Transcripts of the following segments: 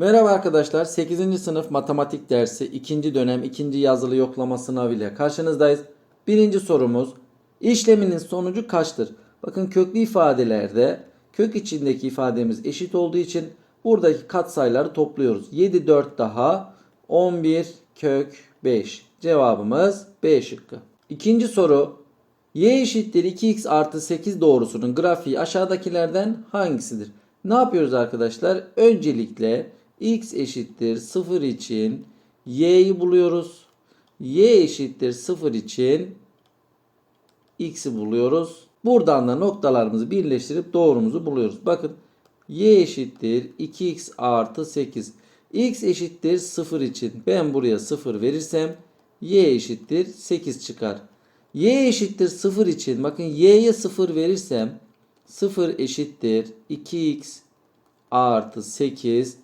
Merhaba arkadaşlar. 8. sınıf matematik dersi 2. dönem 2. yazılı yoklama sınavı ile karşınızdayız. Birinci sorumuz işleminin sonucu kaçtır? Bakın köklü ifadelerde kök içindeki ifademiz eşit olduğu için buradaki katsayıları topluyoruz. 7 4 daha 11 kök 5. Cevabımız B şıkkı. İkinci soru y eşittir 2x artı 8 doğrusunun grafiği aşağıdakilerden hangisidir? Ne yapıyoruz arkadaşlar? Öncelikle x eşittir 0 için y'yi buluyoruz. y eşittir 0 için x'i buluyoruz. Buradan da noktalarımızı birleştirip doğrumuzu buluyoruz. Bakın y eşittir 2x artı 8. x eşittir 0 için ben buraya 0 verirsem y eşittir 8 çıkar. y eşittir 0 için bakın y'ye 0 verirsem 0 eşittir 2x artı 8.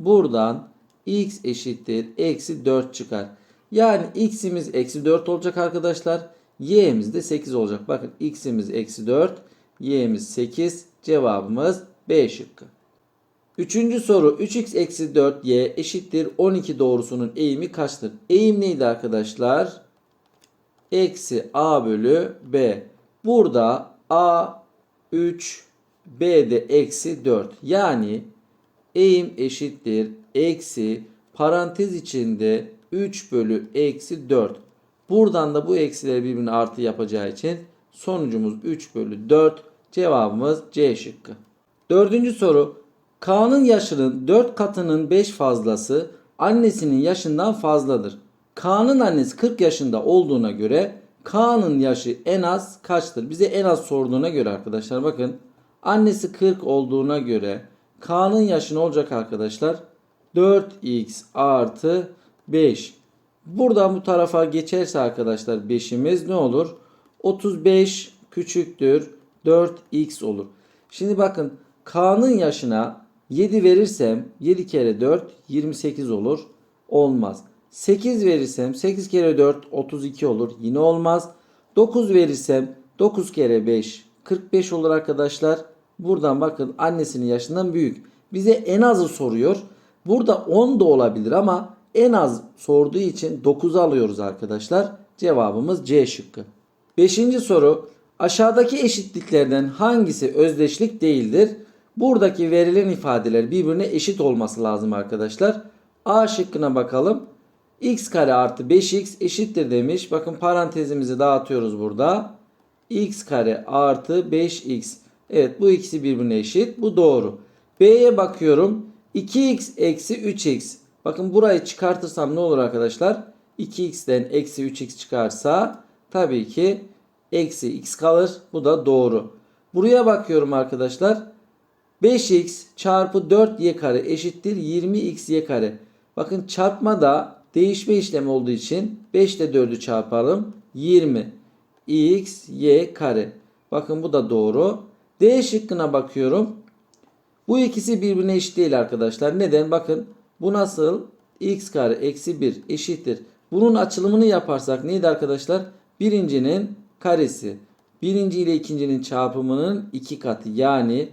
Buradan x eşittir eksi 4 çıkar. Yani x'imiz eksi 4 olacak arkadaşlar. y'miz de 8 olacak. Bakın x'imiz eksi 4. y'miz 8. Cevabımız B şıkkı. Üçüncü soru 3x eksi 4y eşittir 12 doğrusunun eğimi kaçtır? Eğim neydi arkadaşlar? Eksi a bölü b. Burada a 3 b de eksi 4. Yani eğim eşittir eksi parantez içinde 3 bölü eksi 4. Buradan da bu eksileri birbirine artı yapacağı için sonucumuz 3 bölü 4. Cevabımız C şıkkı. Dördüncü soru. K'nın yaşının 4 katının 5 fazlası annesinin yaşından fazladır. K'nın annesi 40 yaşında olduğuna göre K'nın yaşı en az kaçtır? Bize en az sorduğuna göre arkadaşlar bakın. Annesi 40 olduğuna göre K'nın yaşı ne olacak arkadaşlar? 4x artı 5. Buradan bu tarafa geçerse arkadaşlar 5'imiz ne olur? 35 küçüktür 4x olur. Şimdi bakın K'nın yaşına 7 verirsem 7 kere 4 28 olur. Olmaz. 8 verirsem 8 kere 4 32 olur. Yine olmaz. 9 verirsem 9 kere 5 45 olur arkadaşlar. Buradan bakın annesinin yaşından büyük. Bize en azı soruyor. Burada 10 da olabilir ama en az sorduğu için 9 alıyoruz arkadaşlar. Cevabımız C şıkkı. Beşinci soru. Aşağıdaki eşitliklerden hangisi özdeşlik değildir? Buradaki verilen ifadeler birbirine eşit olması lazım arkadaşlar. A şıkkına bakalım. x kare artı 5x eşittir demiş. Bakın parantezimizi dağıtıyoruz burada. x kare artı 5x. Evet bu ikisi birbirine eşit. Bu doğru. B'ye bakıyorum. 2x eksi 3x. Bakın burayı çıkartırsam ne olur arkadaşlar? 2x'ten eksi 3x çıkarsa tabii ki eksi x kalır. Bu da doğru. Buraya bakıyorum arkadaşlar. 5x çarpı 4y kare eşittir 20xy kare. Bakın çarpmada değişme işlemi olduğu için 5 ile 4'ü çarpalım. 20 x y kare. Bakın bu da doğru. D şıkkına bakıyorum. Bu ikisi birbirine eşit değil arkadaşlar. Neden? Bakın bu nasıl? x kare eksi 1 eşittir. Bunun açılımını yaparsak neydi arkadaşlar? Birincinin karesi. Birinci ile ikincinin çarpımının iki katı. Yani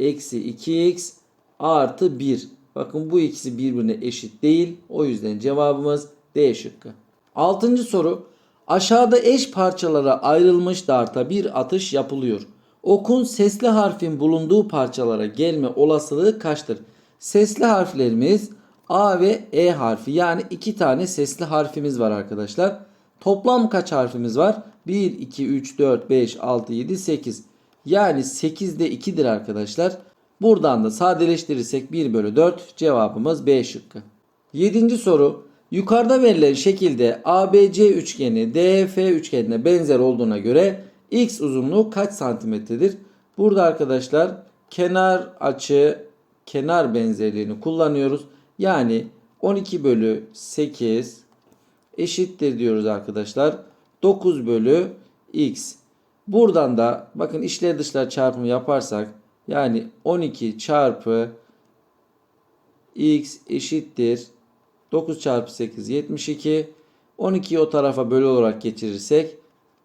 eksi 2x artı 1. Bakın bu ikisi birbirine eşit değil. O yüzden cevabımız D şıkkı. Altıncı soru. Aşağıda eş parçalara ayrılmış darta bir atış yapılıyor. Okun sesli harfin bulunduğu parçalara gelme olasılığı kaçtır? Sesli harflerimiz A ve E harfi yani iki tane sesli harfimiz var arkadaşlar. Toplam kaç harfimiz var? 1, 2, 3, 4, 5, 6, 7, 8. Yani 8'de 2'dir arkadaşlar. Buradan da sadeleştirirsek 1 bölü 4 cevabımız B şıkkı. 7. soru. Yukarıda verilen şekilde ABC üçgeni DF üçgenine benzer olduğuna göre x uzunluğu kaç santimetredir? Burada arkadaşlar kenar açı kenar benzerliğini kullanıyoruz. Yani 12 bölü 8 eşittir diyoruz arkadaşlar. 9 bölü x. Buradan da bakın içler dışlar çarpımı yaparsak yani 12 çarpı x eşittir 9 çarpı 8 72 12'yi o tarafa bölü olarak geçirirsek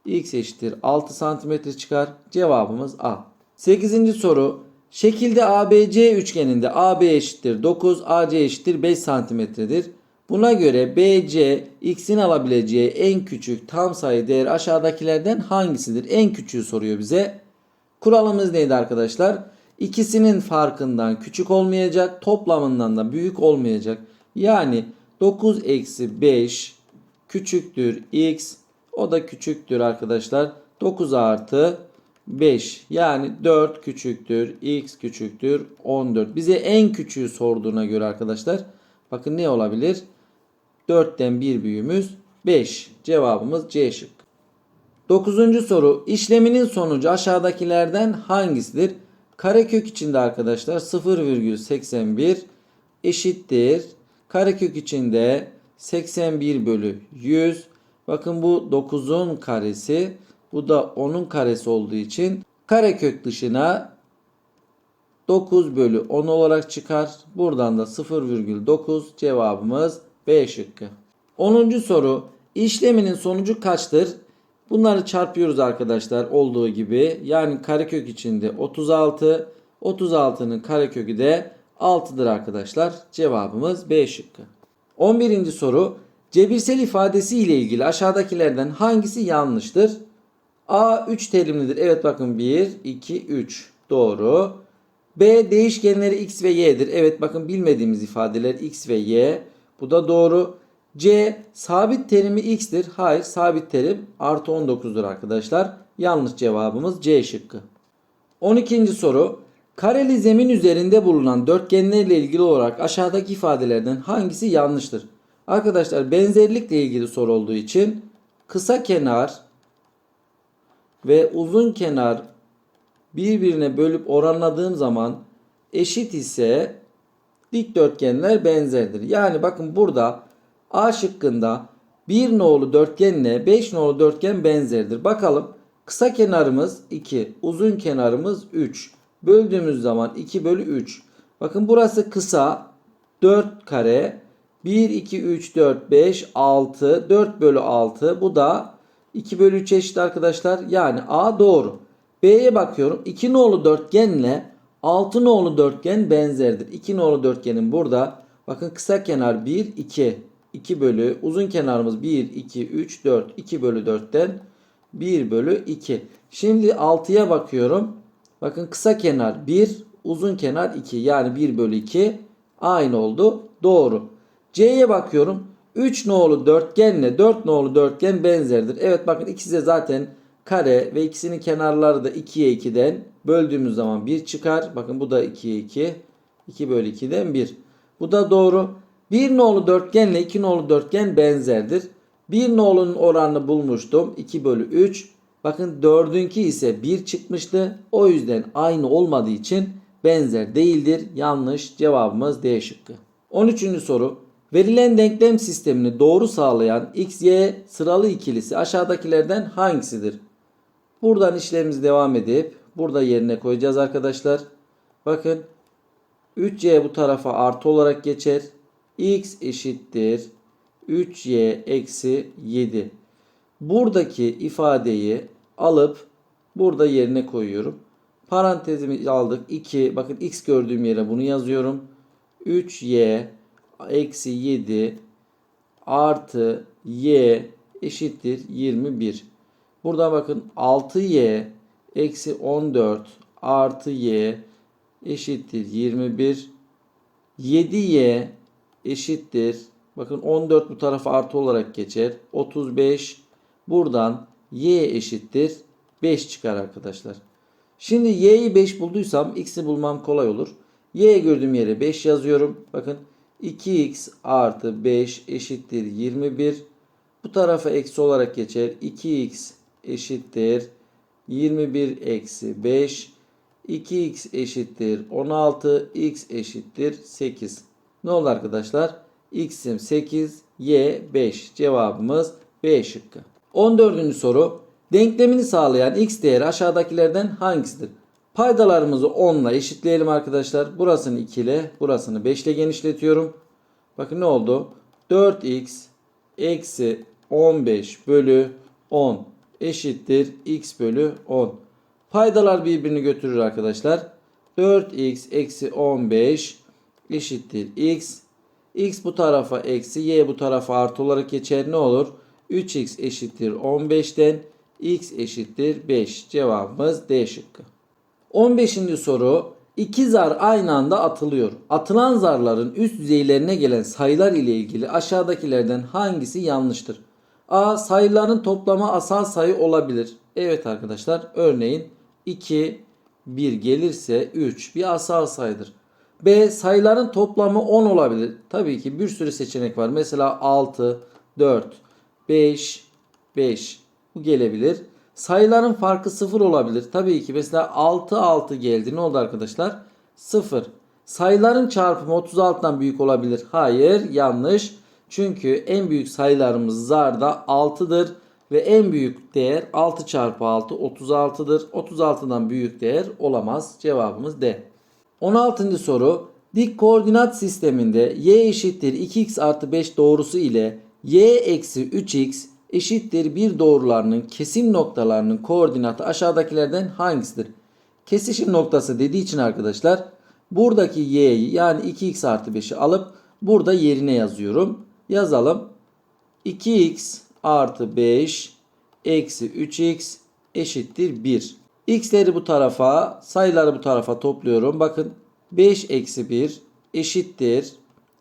x eşittir 6 santimetre çıkar. Cevabımız A. 8. soru Şekilde ABC üçgeninde AB eşittir 9, AC eşittir 5 santimetredir. Buna göre BC x'in alabileceği en küçük tam sayı değer aşağıdakilerden hangisidir? En küçüğü soruyor bize. Kuralımız neydi arkadaşlar? İkisinin farkından küçük olmayacak, toplamından da büyük olmayacak. Yani 9 eksi 5 küçüktür x. O da küçüktür arkadaşlar. 9 artı 5 yani 4 küçüktür x küçüktür 14. Bize en küçüğü sorduğuna göre arkadaşlar bakın ne olabilir? 4'ten bir büyüğümüz 5. Cevabımız C şık. Dokuzuncu soru. İşleminin sonucu aşağıdakilerden hangisidir? Karekök içinde arkadaşlar 0,81 eşittir. Karekök içinde 81 bölü 100. Bakın bu 9'un karesi. Bu da 10'un karesi olduğu için karekök dışına 9 bölü 10 olarak çıkar. Buradan da 0,9 cevabımız B şıkkı. 10. soru. İşleminin sonucu kaçtır? Bunları çarpıyoruz arkadaşlar olduğu gibi. Yani karekök içinde 36. 36'nın karekökü de 6'dır arkadaşlar. Cevabımız B şıkkı. 11. soru. Cebirsel ifadesi ile ilgili aşağıdakilerden hangisi yanlıştır? A 3 terimlidir. Evet bakın 1, 2, 3. Doğru. B değişkenleri x ve y'dir. Evet bakın bilmediğimiz ifadeler x ve y. Bu da doğru. C sabit terimi x'tir. Hayır sabit terim artı 19'dur arkadaşlar. Yanlış cevabımız C şıkkı. 12. soru. Kareli zemin üzerinde bulunan dörtgenlerle ilgili olarak aşağıdaki ifadelerden hangisi yanlıştır? Arkadaşlar benzerlikle ilgili soru olduğu için kısa kenar ve uzun kenar birbirine bölüp oranladığım zaman eşit ise dikdörtgenler benzerdir. Yani bakın burada A şıkkında 1 nolu dörtgenle 5 nolu dörtgen benzerdir. Bakalım kısa kenarımız 2, uzun kenarımız 3. Böldüğümüz zaman 2 bölü 3. Bakın burası kısa 4 kare 1, 2, 3, 4, 5, 6, 4 bölü 6. Bu da 2 bölü 3 eşit arkadaşlar. Yani A doğru. B'ye bakıyorum. 2 nolu dörtgenle 6 nolu dörtgen benzerdir. 2 nolu dörtgenin burada bakın kısa kenar 1, 2. 2 bölü uzun kenarımız 1, 2, 3, 4. 2 bölü 4'ten 1 bölü 2. Şimdi 6'ya bakıyorum. Bakın kısa kenar 1, uzun kenar 2. Yani 1 bölü 2 aynı oldu. Doğru. C'ye bakıyorum. 3 nolu dörtgenle 4 nolu dörtgen benzerdir. Evet bakın ikisi de zaten kare ve ikisinin kenarları da 2'ye 2'den böldüğümüz zaman 1 çıkar. Bakın bu da 2'ye 2. 2 bölü 2'den 1. Bu da doğru. 1 nolu dörtgenle 2 nolu dörtgen benzerdir. 1 nolunun oranını bulmuştum. 2 bölü 3. Bakın 4'ünki ise 1 çıkmıştı. O yüzden aynı olmadığı için benzer değildir. Yanlış cevabımız D şıkkı. 13. soru. Verilen denklem sistemini doğru sağlayan x, y sıralı ikilisi aşağıdakilerden hangisidir? Buradan işlemimiz devam edip burada yerine koyacağız arkadaşlar. Bakın 3y bu tarafa artı olarak geçer. x eşittir 3y eksi 7. Buradaki ifadeyi alıp burada yerine koyuyorum. Parantezimi aldık. 2 bakın x gördüğüm yere bunu yazıyorum. 3y eksi 7 artı y eşittir 21. Burada bakın 6y eksi 14 artı y eşittir 21. 7y eşittir. Bakın 14 bu tarafa artı olarak geçer. 35. Buradan y eşittir. 5 çıkar arkadaşlar. Şimdi y'yi 5 bulduysam x'i bulmam kolay olur. y gördüğüm yere 5 yazıyorum. Bakın 2x artı 5 eşittir 21. Bu tarafa eksi olarak geçer. 2x eşittir 21 eksi 5. 2x eşittir 16. x eşittir 8. Ne oldu arkadaşlar? x'im 8, y 5. Cevabımız B şıkkı. 14. soru. Denklemini sağlayan x değeri aşağıdakilerden hangisidir? Paydalarımızı 10 ile eşitleyelim arkadaşlar. Burasını 2 ile, burasını 5 ile genişletiyorum. Bakın ne oldu? 4x eksi 15 bölü 10 eşittir x bölü 10. Paydalar birbirini götürür arkadaşlar. 4x eksi 15 eşittir x. x bu tarafa eksi y bu tarafa artı olarak geçer ne olur? 3x eşittir 15'ten x eşittir 5. Cevabımız D şıkkı. 15. soru. İki zar aynı anda atılıyor. Atılan zarların üst düzeylerine gelen sayılar ile ilgili aşağıdakilerden hangisi yanlıştır? A. Sayıların toplamı asal sayı olabilir. Evet arkadaşlar örneğin 2, 1 gelirse 3 bir asal sayıdır. B. Sayıların toplamı 10 olabilir. Tabii ki bir sürü seçenek var. Mesela 6, 4, 5, 5 bu gelebilir. Sayıların farkı 0 olabilir. Tabii ki mesela 6 6 geldi. Ne oldu arkadaşlar? 0. Sayıların çarpımı 36'dan büyük olabilir. Hayır, yanlış. Çünkü en büyük sayılarımız zarda 6'dır ve en büyük değer 6 çarpı 6 36'dır. 36'dan büyük değer olamaz. Cevabımız D. 16. soru. Dik koordinat sisteminde y eşittir 2x artı 5 doğrusu ile y eksi 3x eşittir 1 doğrularının kesim noktalarının koordinatı aşağıdakilerden hangisidir? Kesişim noktası dediği için arkadaşlar buradaki y'yi yani 2x artı 5'i alıp burada yerine yazıyorum. Yazalım. 2x artı 5 eksi 3x eşittir 1. x'leri bu tarafa sayıları bu tarafa topluyorum. Bakın 5 eksi 1 eşittir.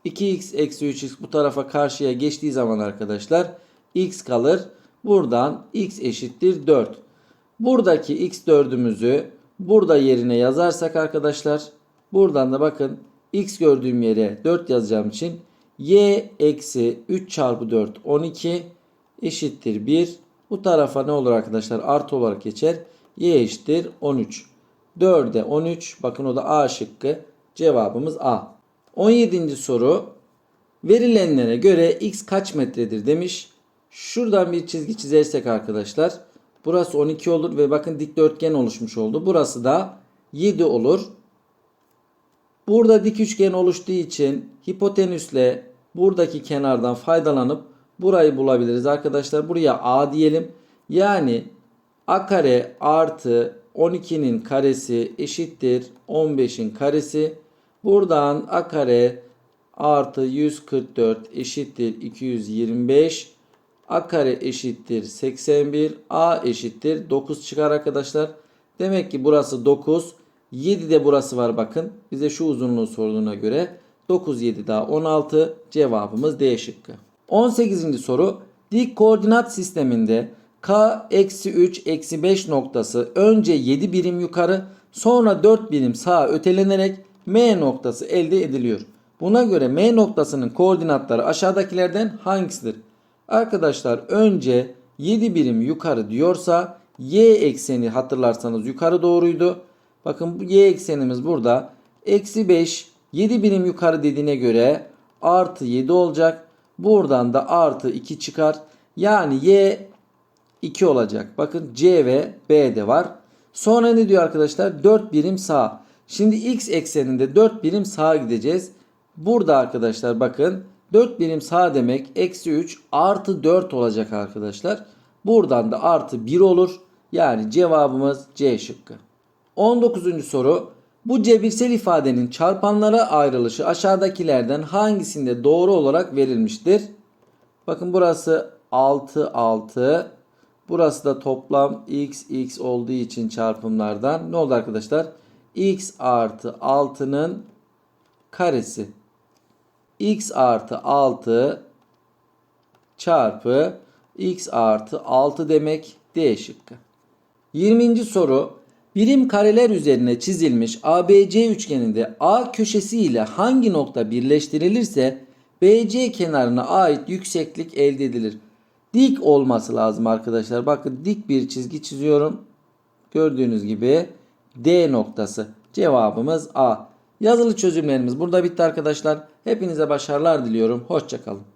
2x eksi 3x bu tarafa karşıya geçtiği zaman arkadaşlar x kalır. Buradan x eşittir 4. Buradaki x dördümüzü burada yerine yazarsak arkadaşlar buradan da bakın x gördüğüm yere 4 yazacağım için y eksi 3 çarpı 4 12 eşittir 1. Bu tarafa ne olur arkadaşlar? Artı olarak geçer. y eşittir 13. 4'e 13. Bakın o da A şıkkı. Cevabımız A. 17. soru. Verilenlere göre x kaç metredir demiş. Şuradan bir çizgi çizersek arkadaşlar. Burası 12 olur ve bakın dikdörtgen oluşmuş oldu. Burası da 7 olur. Burada dik üçgen oluştuğu için hipotenüsle buradaki kenardan faydalanıp burayı bulabiliriz arkadaşlar. Buraya A diyelim. Yani A kare artı 12'nin karesi eşittir 15'in karesi. Buradan A kare artı 144 eşittir 225. A kare eşittir 81. A eşittir 9 çıkar arkadaşlar. Demek ki burası 9. 7 de burası var bakın. Bize şu uzunluğu sorduğuna göre 9 7 daha 16. Cevabımız D şıkkı. 18. soru. Dik koordinat sisteminde K eksi 3 eksi 5 noktası önce 7 birim yukarı sonra 4 birim sağa ötelenerek M noktası elde ediliyor. Buna göre M noktasının koordinatları aşağıdakilerden hangisidir? Arkadaşlar önce 7 birim yukarı diyorsa y ekseni hatırlarsanız yukarı doğruydu. Bakın bu y eksenimiz burada. Eksi 5 7 birim yukarı dediğine göre artı 7 olacak. Buradan da artı 2 çıkar. Yani y 2 olacak. Bakın c ve b de var. Sonra ne diyor arkadaşlar? 4 birim sağ. Şimdi x ekseninde 4 birim sağa gideceğiz. Burada arkadaşlar bakın 4 birim sağ demek eksi 3 artı 4 olacak arkadaşlar. Buradan da artı 1 olur. Yani cevabımız C şıkkı. 19. soru. Bu cebirsel ifadenin çarpanlara ayrılışı aşağıdakilerden hangisinde doğru olarak verilmiştir? Bakın burası 6 6. Burası da toplam x x olduğu için çarpımlardan ne oldu arkadaşlar? x artı 6'nın karesi x artı 6 çarpı x artı 6 demek D şıkkı. 20. soru birim kareler üzerine çizilmiş ABC üçgeninde A köşesi ile hangi nokta birleştirilirse BC kenarına ait yükseklik elde edilir. Dik olması lazım arkadaşlar. Bakın dik bir çizgi çiziyorum. Gördüğünüz gibi D noktası. Cevabımız A. Yazılı çözümlerimiz burada bitti arkadaşlar. Hepinize başarılar diliyorum. Hoşçakalın.